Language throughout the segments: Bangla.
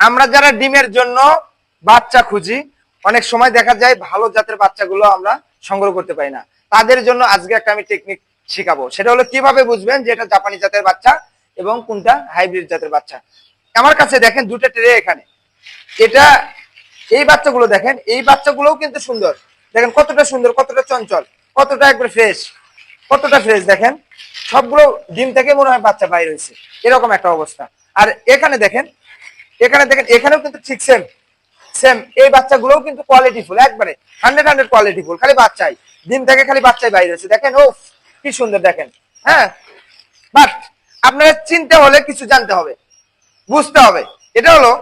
আমরা যারা ডিমের জন্য বাচ্চা খুঁজি, অনেক সময় দেখা যায় ভালো জাতের বাচ্চাগুলো আমরা সংগ্রহ করতে পারি না। তাদের জন্য আজকে একটা আমি টেকনিক শেখাবো। সেটা হলো কীভাবে বুঝবেন যে এটা জাপানি জাতের বাচ্চা এবং কোনটা হাইব্রিড জাতের বাচ্চা। আমার কাছে দেখেন দুটো ট্রে এখানে। এটা এই বাচ্চাগুলো দেখেন, এই বাচ্চাগুলোও কিন্তু সুন্দর। দেখেন কতটা সুন্দর, কতটা চঞ্চল, কতটা একবার ফ্রেশ কতটা ফ্রেশ দেখেন। সবগুলো ডিম থেকে মনে হয় বাচ্চা বাইর হয়েছে। এরকম একটা অবস্থা। আর এখানে দেখেন এখানে দেখেন, এখানেও কিন্তু ঠিক সেম সেম এই বাচ্চাগুলোও কিন্তু কোয়ালিটি ফুল একবারে হান্ড্রেড হান্ড্রেড কোয়ালিটি ফুল খালি বাচ্চাই ডিম থেকে খালি বাচ্চাই বাইরে হয়েছে। দেখেন ও কি সুন্দর দেখেন হ্যাঁ? বাট আপনারা চিনতে হলে কিছু জানতে হবে, বুঝতে হবে। এটা হলো,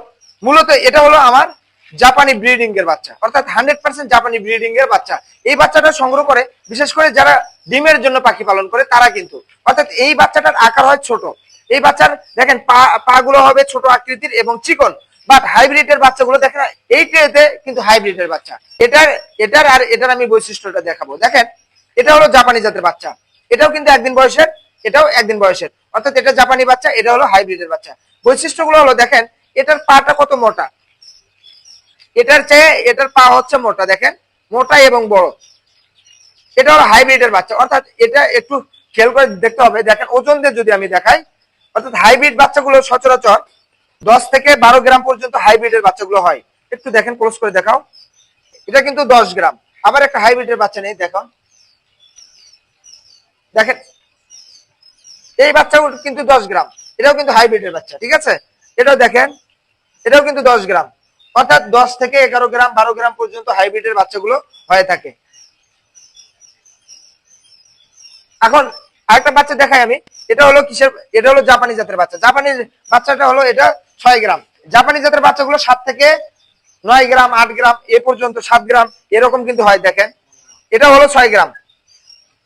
মূলত এটা হলো আমার জাপানি ব্রিডিং এর বাচ্চা, অর্থাৎ হান্ড্রেড পার্সেন্ট জাপানি ব্রিডিং এর বাচ্চা। এই বাচ্চাটা সংগ্রহ করে, বিশেষ করে যারা ডিমের জন্য পাখি পালন করে, তারা কিন্তু, অর্থাৎ এই বাচ্চাটার আকার হয় ছোট। এই বাচ্চার দেখেন পা, পাগুলো হবে ছোট আকৃতির এবং চিকন বাট হাইব্রিডের বাচ্চাগুলো দেখেন, এই ট্রেতে কিন্তু হাইব্রিডের বাচ্চা। এটার এটার আর, এটার আমি বৈশিষ্ট্যটা দেখাবো। দেখেন, এটা হলো জাপানি জাতের বাচ্চা। এটাও কিন্তু একদিন বয়সের, এটাও একদিন বয়সের। অর্থাৎ এটা জাপানি বাচ্চা, এটা হলো হাইব্রিডের বাচ্চা। বৈশিষ্ট্যগুলো হলো, দেখেন, এটার পাটা কত মোটা? এটার চেয়ে, এটার পা হচ্ছে মোটা, দেখেন, মোটা এবং বড়। এটা হলো হাইব্রিডের বাচ্চা। অর্থাৎ এটা একটু খেয়াল করে দেখতে হবে। দেখেন, ওজন দিয়ে যদি আমি দেখাই অর্থাৎ হাইব্রিড বাচ্চাগুলো সচরাচর দশ থেকে বারো গ্রাম পর্যন্ত হাইব্রিডের বাচ্চাগুলো হয়। একটু দেখেন, ক্লোজ করে দেখাও। এটা কিন্তু দশ গ্রাম। আবার একটা হাইব্রিডের বাচ্চা নেই, দেখো। দেখেন, এই বাচ্চাগুলো কিন্তু দশ গ্রাম। এটাও কিন্তু হাইব্রিডের বাচ্চা, ঠিক আছে? এটাও দেখেন, এটাও কিন্তু দশ গ্রাম। অর্থাৎ দশ থেকে এগারো গ্রাম, বারো গ্রাম পর্যন্ত হাইব্রিডের বাচ্চাগুলো হয়ে থাকে। এখন আরেকটা বাচ্চা দেখাই আমি। এটা হলো কিসের এটা হলো জাপানি জাতের বাচ্চা। জাপানি বাচ্চাটা হলো এটা ছয় গ্রাম। জাপানি জাতের বাচ্চাগুলো সাত থেকে নয় গ্রাম, আট গ্রাম, এ পর্যন্ত সাত গ্রাম, এরকম কিন্তু হয়, দেখেন। এটা হলো ছয় গ্রাম।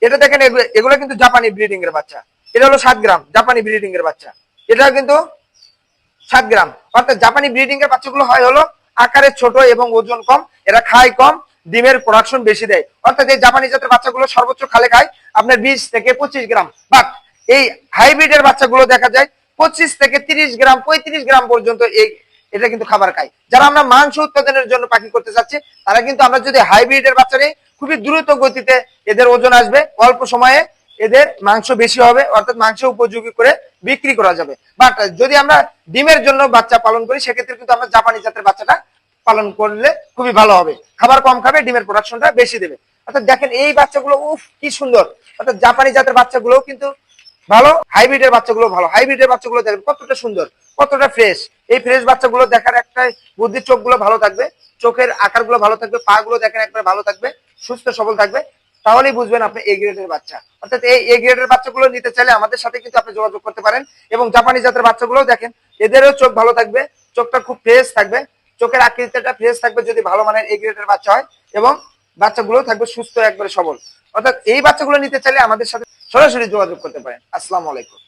এটা দেখেন এগুলো কিন্তু জাপানি ব্রিডিং এর বাচ্চা। এটা হলো সাত গ্রাম, জাপানি ব্রিডিং এর বাচ্চা। এটা কিন্তু সাত গ্রাম। অর্থাৎ জাপানি ব্রিডিং এর বাচ্চাগুলো হয় হলো আকারে ছোট এবং ওজন কম, এরা খায় কম, ডিমের প্রোডাকশন বেশি দেয়। অর্থাৎ এই জাপানি জাতের বাচ্চাগুলো সর্বোচ্চ খালে খায় আপনার বিশ থেকে পঁচিশ গ্রাম। বাট এই হাইব্রিডের বাচ্চাগুলো দেখা যায়, পঁচিশ থেকে তিরিশ গ্রাম, পঁয়ত্রিশ গ্রাম পর্যন্ত এই, এটা কিন্তু খাবার খায়। যারা আমরা মাংস উৎপাদনের জন্য পাখি করতে চাচ্ছি, তারা কিন্তু আমরা যদি হাইব্রিডের বাচ্চা নিই, খুবই দ্রুত গতিতে এদের ওজন আসবে, অল্প সময়ে এদের মাংস বেশি হবে, অর্থাৎ মাংস উপযোগী করে বিক্রি করা যাবে। বাট, যদি আমরা ডিমের জন্য বাচ্চা পালন করি, সেক্ষেত্রে কিন্তু আমরা জাপানি জাতের বাচ্চাটা পালন করলে খুবই ভালো হবে। খাবার কম খাবে, ডিমের প্রোডাকশনটা বেশি দেবে। অর্থাৎ দেখেন এই বাচ্চাগুলো, উফ, কি সুন্দর। অর্থাৎ জাপানি জাতের বাচ্চাগুলো কিন্তু ভালো, হাইব্রিডের বাচ্চাগুলো ভালো। হাইব্রিডের বাচ্চাগুলো দেখেন কতটা সুন্দর, কতটা ফ্রেশ। এই ফ্রেশ বাচ্চাগুলো দেখার একটাই বুদ্ধির চোখগুলো ভালো থাকবে, চোখের আকারগুলো ভালো থাকবে পা গুলো দেখেন একবার ভালো থাকবে, সুস্থ, সবল থাকবে। তাহলেই বুঝবেন আপনি এ গ্রেডের বাচ্চা। অর্থাৎ এই এ গ্রেডের বাচ্চাগুলো নিতে চাইলে আমাদের সাথে কিন্তু আপনি যোগাযোগ করতে পারেন। এবং জাপানি জাতের বাচ্চাগুলো দেখেন, এদেরও চোখ ভালো থাকবে, চোখটা খুব ফ্রেশ থাকবে, চোখের আকৃতিটা ফ্রেশ থাকবে যদি ভালো মানের এ গ্রেডের বাচ্চা হয়। এবং বাচ্চাগুলো থাকবে সুস্থ, একবারে সবল। অর্থাৎ এই বাচ্চাগুলো নিতে চাইলে আমাদের সাথে সরাসরি যোগাযোগ করতে পারেন। আসসালামু আলাইকুম।